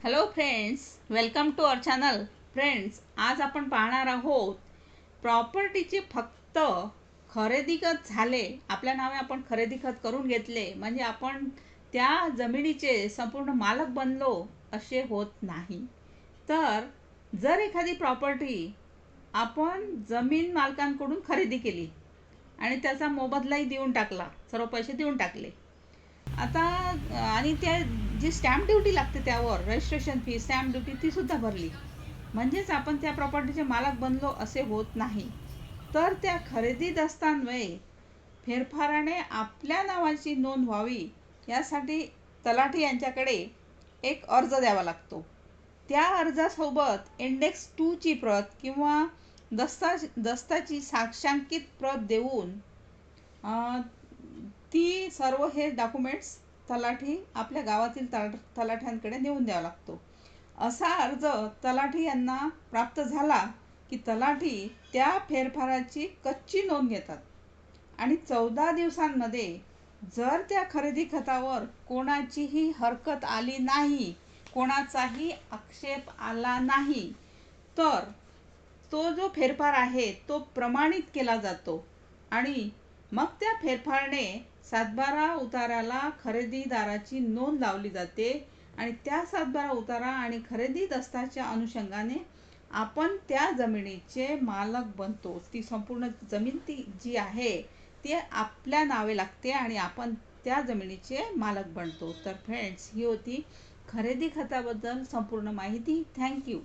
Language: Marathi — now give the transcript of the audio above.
Hello friends welcome to our channel friends आज आपण पाहणार आहोत प्रॉपर्टीचे फक्त खरेदी खत झाले. आपल्या नावे आपण खरेदी खत करून घेतले. म्हणजे आपण त्या जमिनीचे संपूर्ण मालक बनलो असे होत नाही. तर जर एखादी प्रॉपर्टी आपण जमीन मालकांकडून खरेदी केली आणि त्याचा मोबदलाही देऊन टाकला सर्व पैसे देऊन टाकले आता आणि त्या जी स्टॅम्प ड्युटी लागते त्यावर रजिस्ट्रेशन फी स्टॅम्प ड्युटी ती सुद्धा भरली. म्हणजेच आपण त्या प्रॉपर्टीचे मालक बनलो असे होत नाही. तर त्या खरेदी दस्तान्वये फेरफाराने आपल्या नावाची नोंद व्हावी यासाठी तलाठी यांच्याकडे एक अर्ज द्यावा लागतो. त्या अर्जासोबत इंडेक्स टूची प्रत किंवा दस्ता दस्ताची साक्षांकित प्रत देऊन ती सर्व हे डॉक्युमेंट्स तलाठी आपल्या गावातील तला तलाठ्यांकडे नेऊन द्यावा लागतो. असा अर्ज तलाठी यांना प्राप्त झाला की तलाठी त्या फेरफाराची कच्ची नोंद घेतात. आणि चौदा दिवसांमध्ये जर त्या खरेदी खतावर कोणाचीही हरकत आली नाही कोणाचाही आक्षेप आला नाही तर तो जो फेरफार आहे तो प्रमाणित केला जातो. आणि मग त्या फेरफारने सातबारा उताराला खरेदीदाराची नोंद लावली जाते आणि त्या सातबारा उतारा आणि खरेदी दस्ताच्या अनुषंगाने आपण त्या जमिनीचे मालक बनतो. ती संपूर्ण जमीन ती जी आहे ती आपल्या नावे लागते आणि आपण त्या जमिनीचे मालक बनतो. तर फ्रेंड्स ही होती खरेदी खताबद्दल संपूर्ण माहिती. थँक्यू